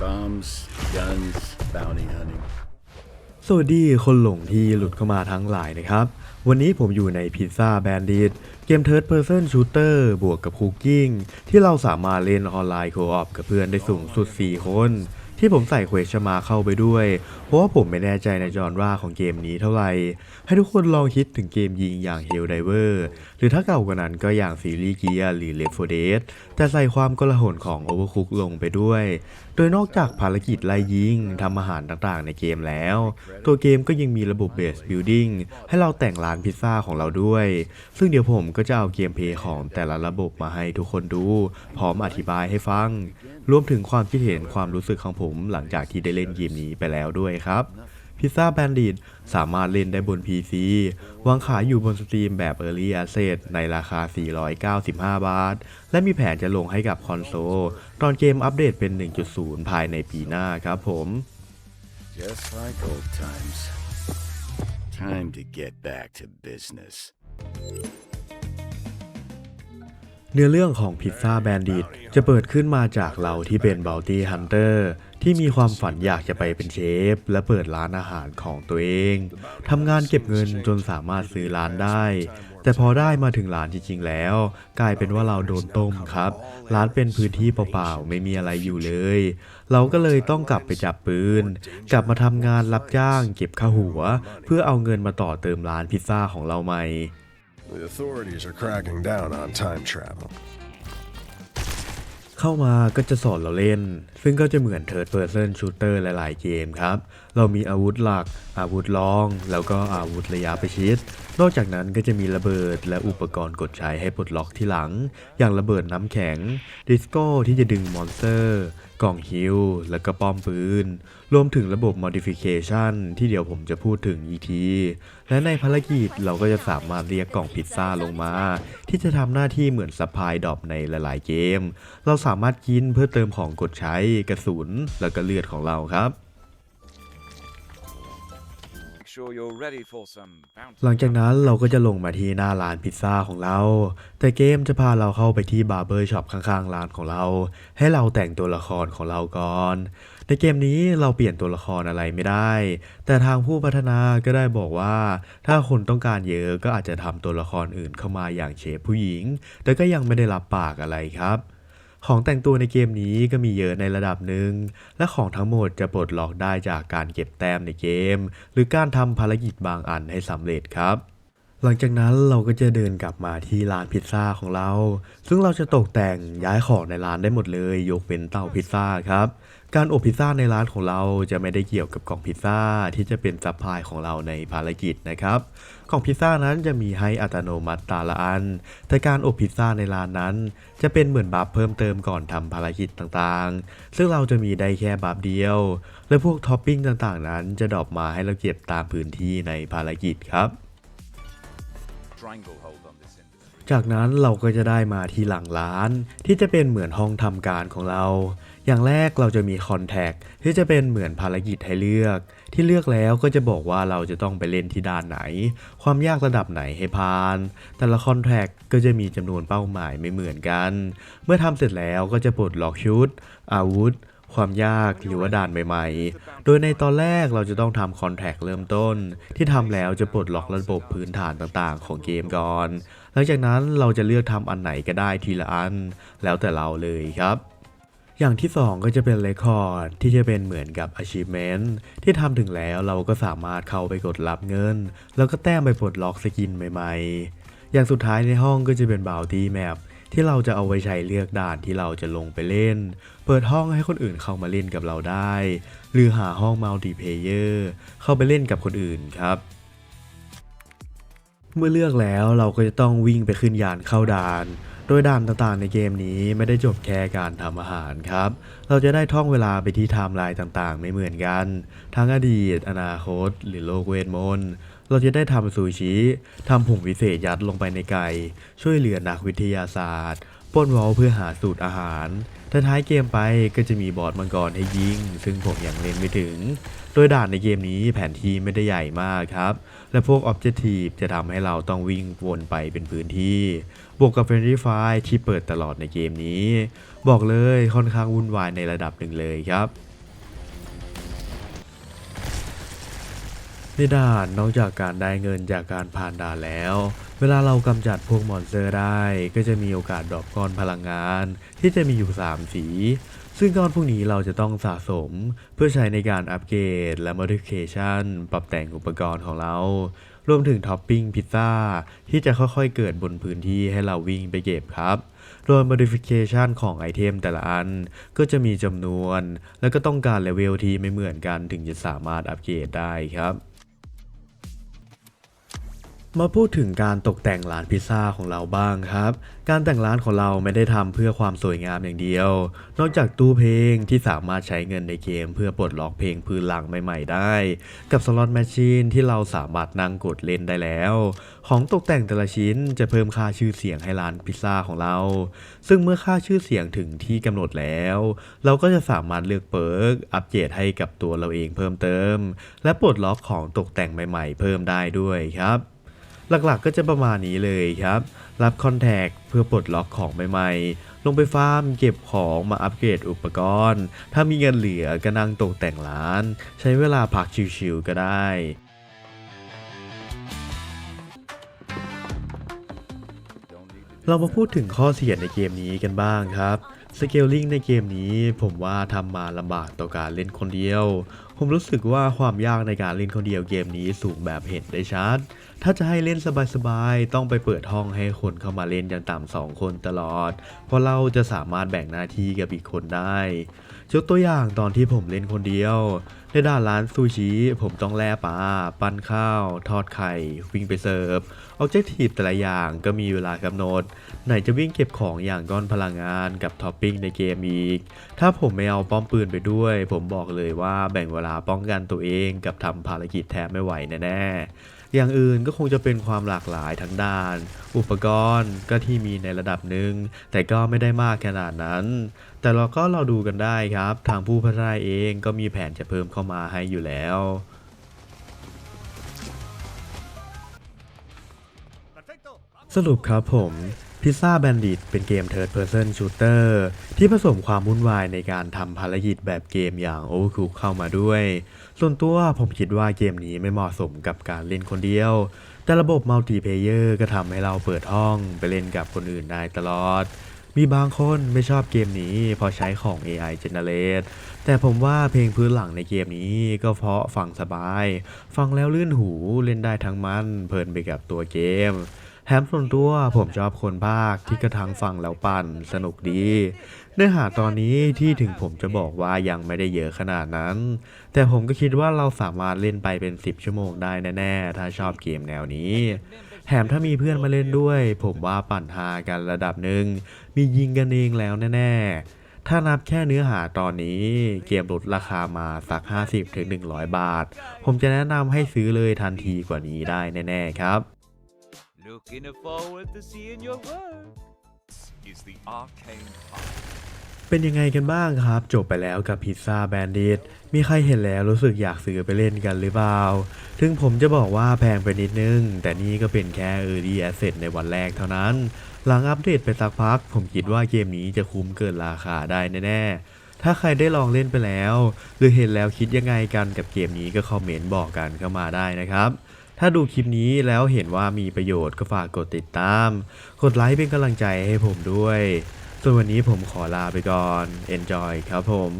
Bombs, guns, bounty hunting. สวัสดีคนหลงที่หลุดเข้ามาทั้งหลายนะครับ วันนี้ผมอยู่ในพิซซ่าแบนดิตเกม Third Person Shooter บวกกับคุกกิ้งที่เราสามารถเล่นออนไลน์โคออปกับเพื่อนได้สูงสุด 4 คน ที่ผมใส่เควชมาเข้าไปด้วย เพราะว่าผมไม่แน่ใจในจอนว่าของเกมนี้เท่าไหร่ ให้ทุกคนลองคิดถึงเกมยิงอย่าง Helldiver หรือถ้าเก่ากว่านั้นก็อย่างซีรีส์เกียร์หรือ Left 4 Dead แต่ใส่ความกลาหนของ Overcook ลงไปด้วย โดยนอกจากภารกิจไล่ยิงทำอาหารต่างๆในเกมแล้ว ตัวเกมก็ยังมีระบบ Base Building ให้เราแต่งร้านพิซซ่าของเราด้วย ซึ่งเดี๋ยวผมก็จะเอาเกมเพย์ของแต่ละระบบมาให้ทุกคนดู พร้อมอธิบายให้ฟัง รวมถึงความคิดเห็นความรู้สึกของผมหลังจากที่ได้เล่นเกมนี้ไปแล้วด้วยครับ พิซซ่าแบนดิตสามารถเล่นได้บน PC วางขายอยู่บนสตรีมแบบ Early Access ในราคา 495 บาท และมีแผนจะลงให้กับคอนโซล ตอนเกมอัปเดตเป็น 1.0 ภายในปีหน้าครับผม Just like old times. Time to get back to business. เนื้อเรื่องของพิซซ่าแบนดิตจะเปิดขึ้นมาจากเราที่เป็นบ o ลตี้ฮันเตอร์ ที่มีความฝันอยากจะไปเป็นเชฟ และเปิดร้านอาหารของตัวเองทำงานเก็บเงินจนสามารถซื้อร้านได้ แต่พอได้มาถึงร้านจริงๆแล้ว กลายเป็นว่าเราโดนต้มครับ ร้านเป็นพื้นที่เปล่าๆไม่มีอะไรอยู่เลย เราก็เลยต้องกลับไปจับปืน กลับมาทำงานรับจ้างเก็บค่าหัว เพื่อเอาเงินมาต่อเติมร้านพิซซ่าของเราใหม่ เข้ามาก็จะสอนเราเล่น ซึ่งก็จะเหมือน Third Person Shooter หลาย ๆ เกมครับ เรามีอาวุธหลัก อาวุธรอง แล้วก็อาวุธระยะประชิด นอกจากนั้นก็จะมีระเบิดและอุปกรณ์กดใช้ให้ปลดล็อกที่หลัง อย่างระเบิดน้ำแข็ง ดิสโก้ที่จะดึงมอนสเตอร์ กล่องฮิลแล้วก็ป้อมปืน รวมถึงระบบ modification ที่เดี๋ยวผมจะพูดถึงอีกที และในภารกิจเราก็จะสามารถเรียกกล่องพิซซ่าลงมา ที่จะทำหน้าที่เหมือนสปายดอปในหลายๆเกม เราสามารถกินเพื่อเติมของกดใช้กระสุนแล้วก็เลือดของเราครับ sure you're ready for some bounty. หลังจากนั้นเราก็จะลงมาที่หน้าร้านพิซซ่าของเรา แต่เกมจะพาเราเข้าไปที่บาร์เบอร์ช็อปข้างๆร้านของเรา ให้เราแต่งตัวละครของเราก่อน ในเกมนี้เราเปลี่ยนตัวละครอะไรไม่ได้ แต่ทางผู้พัฒนาก็ได้บอกว่า ถ้าคนต้องการเยอะก็อาจจะทำตัวละครอื่นเข้ามาอย่างเชฟผู้หญิง แต่ก็ยังไม่ได้รับปากอะไรครับ ของแต่งตัวในเกมนี้ก็มีเยอะในระดับหนึ่ง และของทั้งหมดจะปลดล็อกได้จากการเก็บแต้มในเกม หรือการทำภารกิจบางอันให้สำเร็จครับ หลังจากนั้นเราก็จะเดินกลับมาที่ร้านพิซซ่าของเรา ซึ่งเราจะตกแต่งย้ายของในร้านได้หมดเลย ยกเว้นเตาพิซซ่าครับ การอบพิซซ่าในร้านของเราจะไม่ได้เกี่ยวกับกล่องพิซซ่าที่จะเป็นซัพพลายของเราในภารกิจนะครับ กล่องพิซซ่านั้นจะมีให้อัตโนมัติตาละอัน แต่การอบพิซซ่าในร้านนั้น จะเป็นเหมือนบัฟเพิ่มเติมก่อนทำภารกิจต่างๆ ซึ่งเราจะมีได้แค่บัฟเดียว และพวกท็อปปิ้งต่างๆ นั้นจะดรอปมาให้เราเก็บตามพื้นที่ในภารกิจครับ จากนั้นเราก็จะได้มาที่หลังร้าน ที่จะเป็นเหมือนห้องทำการของเรา อย่างแรกเราจะมีคอนแทคที่จะเป็นเหมือนภารกิจให้เลือก ที่เลือกแล้วก็จะบอกว่าเราจะต้องไปเล่นที่ด้านไหน ความยากระดับไหนให้ผ่าน แต่ละคอนแทคก็จะมีจำนวนเป้าหมายไม่เหมือนกัน เมื่อทำเสร็จแล้วก็จะปลดล็อกชุด อาวุธ ความยากหรือว่าด่านใหม่ๆ โดยในตอนแรกเราจะต้องทำคอนแทคเริ่มต้น ที่ทำแล้วจะปลดล็อกระบบพื้นฐานต่างๆ ของเกมก่อน หลังจากนั้นเราจะเลือกทำอันไหนก็ได้ทีละอัน แล้วแต่เราเลยครับอย่างที่ 2 ก็จะเป็น Record ที่จะเป็นเหมือนกับ Achievement ที่ทำถึงแล้วเราก็สามารถเข้าไปกดรับเงิน แล้วก็แต้มไปปลดล็อกสกินใหม่ๆ อย่างสุดท้ายในห้องก็จะเป็น Bounty Map ที่เราจะเอาไว้ใช้เลือกด่านที่เราจะลงไปเล่น เปิดห้องให้คนอื่นเข้ามาเล่นกับเราได้ หรือหาห้อง Multiplayer เข้าไปเล่นกับคนอื่นครับเมื่อเลือกแล้วเราก็จะต้องวิ่งไปขึ้นยานเข้าด่าน โดยด่านต่างๆในเกมนี้ไม่ได้จบแค่การทำอาหารครับ เราจะได้ท่องเวลาไปที่ไทม์ไลน์ต่างๆ ไม่เหมือนกัน ทั้งอดีต อนาคต หรือโลกเวทมนต์ เราจะได้ทำซูชิทำผงวิเศษยัดลงไปในไก่ช่วยเหลือนักวิทยาศาสตร์ป้นวอลเพื่อหาสูตรอาหารแต่ท้ายเกมไปก็จะมีบอสมังกรให้ยิง ซึ่งผมยังเล่นไม่ถึง โดยด่านในเกมนี้แผนที่ไม่ได้ใหญ่มากครับ และพวก Objective จะทำให้เราต้องวิ่งวนไปเป็นพื้นที่ บวกกับ Friendly Fire ที่เปิดตลอดในเกมนี้ บอกเลยค่อนข้างวุ่นวายในระดับหนึ่งเลยครับ ในด่านนอกจากการได้เงินจากการผ่านด่านแล้ว เวลาเรากำจัดพวกมอนสเตอร์ได้ ก็จะมีโอกาสดรอปก้อนพลังงาน ที่จะมีอยู่ 3 สี ซึ่งก้อนพวกนี้เราจะต้องสะสม เพื่อใช้ในการอัปเกรดและ modification ปรับแต่งอุปกรณ์ของเรา รวมถึงท็อปปิ้งพิซซ่าที่จะค่อยๆเกิดบนพื้นที่ให้เราวิ่งไปเก็บครับโดย modification ของไอเทมแต่ละอันก็จะมีจำนวน และก็ต้องการเลเวลที่ไม่เหมือนกันถึงจะสามารถอัปเกรดได้ครับ มาพูดถึงการตกแต่งร้านพิซซ่าของเราบ้างครับ การแต่งร้านของเราไม่ได้ทำเพื่อความสวยงามอย่างเดียว นอกจากตู้เพลงที่สามารถใช้เงินในเกม เพื่อปลดล็อกเพลงพื้นหลังใหม่ ๆ ได้ กับสล็อตแมชชีนที่เราสามารถนั่งกดเล่นได้แล้ว ของตกแต่งแต่ละชิ้นจะเพิ่มค่าชื่อเสียงให้ร้านพิซซ่าของเรา ซึ่งเมื่อค่าชื่อเสียงถึงที่กำหนดแล้ว เราก็จะสามารถเลือกเปิร์กอัปเกรดให้กับตัวเราเองเพิ่มเติม และปลดล็อกของตกแต่งใหม่ ๆ เพิ่มได้ด้วยครับ หลักๆก็จะประมาณนี้เลยครับ รับคอนแทคเพื่อปลดล็อกของใหม่ๆ ลงไปฟาร์มเก็บของมาอัปเกรดอุปกรณ์ ถ้ามีเงินเหลือก็นั่งตกแต่งร้าน ใช้เวลาพักชิวๆก็ได้เรามาพูดถึงข้อเสียในเกมนี้กันบ้างครับ สเกลลิงในเกมนี้ผมว่าทำมาลำบากต่อการเล่นคนเดียว ผมรู้สึกว่าความยากในการเล่นคนเดียวเกมนี้สูงแบบเห็นได้ชัด ถ้าจะให้เล่นสบายๆ ต้องไปเปิดห้องให้คนเข้ามาเล่นอย่างต่ำสองคนตลอด เพราะเราจะสามารถแบ่งหน้าที่กับอีกคนได้ยกตัวอย่างตอนที่ผมเล่นคนเดียว ในด้านร้านซูชิผมต้องแล่ปลาปั้นข้าว ทอดไข่ วิ่งไปเสิร์ฟ ออบเจกตีฟแต่ละอย่างก็มีเวลากำหนด ไหนจะวิ่งเก็บของอย่างก้อนพลังงานกับท็อปปิ้งในเกมอีก ถ้าผมไม่เอาป้อมปืนไปด้วย ผมบอกเลยว่าแบ่งเวลาป้องกันตัวเองกับทำภารกิจแทบไม่ไหวแน่ๆ อย่างอื่นก็คงจะเป็นความหลากหลายทั้งด้าน อุปกรณ์ก็ที่มีในระดับหนึ่ง แต่ก็ไม่ได้มากขนาดนั้น แต่เราก็เราดูกันได้ครับ ทางผู้พัฒนาเองก็มีแผนจะเพิ่มเข้ามาให้อยู่แล้ว สรุปครับผมพิซซ่าแบนดิตเป็นเกม Third Person Shooter ที่ผสมความวุ่นวายในการทำภารกิจแบบเกมอย่าง Overcooked เข้ามาด้วย ส่วนตัวผมคิดว่าเกมนี้ไม่เหมาะสมกับการเล่นคนเดียว แต่ระบบมัลติเพเยอร์ก็ทำให้เราเปิดห้องไปเล่นกับคนอื่นได้ตลอด มีบางคนไม่ชอบเกมนี้พราะใช้ของ AI Generate แต่ผมว่าเพลงพื้นหลังในเกมนี้ก็เพราะฟังสบาย ฟังแล้วลื่นหูเล่นได้ทั้งมันเพลินไปกับตัวเกม แถมส่วนตัวผมชอบคนภาคที่กระทั้งฟังแล้วปั่นสนุกดี เนื้อหาตอนนี้ที่ถึงผมจะบอกว่ายังไม่ได้เยอะขนาดนั้น แต่ผมก็คิดว่าเราสามารถเล่นไปเป็น 10 ชั่วโมงได้แน่ๆ ถ้าชอบเกมแนวนี้ แถมถ้ามีเพื่อนมาเล่นด้วย ผมว่าปั่นฮากันระดับหนึ่ง มียิงกันเองแล้วแน่ๆถ้านับแค่เนื้อหาตอนนี้เกมลดราคามาสัก 50-100 บาท ผมจะแนะนำให้ซื้อเลยทันทีกว่านี้ได้แน่ ๆ ครับ Looking forward to seeing your work. Is the arcane path. เป็นยังไงกันบ้างครับ จบไปแล้วกับพิซซ่าแบนดิตมีใครเห็นแล้วรู้สึกอยากซื้อไปเล่นกันหรือเปล่า ถึงผมจะบอกว่าแพงไปนิดนึง แต่นี่ก็เป็นแค่ Early Asset ในวันแรกเท่านั้น หลังอัปเดตไปสักพัก ผมคิดว่าเกมนี้จะคุ้มเกินราคาได้แน่ๆ ถ้าใครได้ลองเล่นไปแล้ว หรือเห็นแล้วคิดยังไงกันกับเกมนี้ก็คอมเมนต์บอกกันเข้ามาได้นะครับ ถ้าดูคลิปนี้แล้วเห็นว่ามีประโยชน์ก็ฝากกดติดตาม กดไลค์เป็นกำลังใจให้ผมด้วย ส่วนวันนี้ผมขอลาไปก่อน Enjoy ครับผม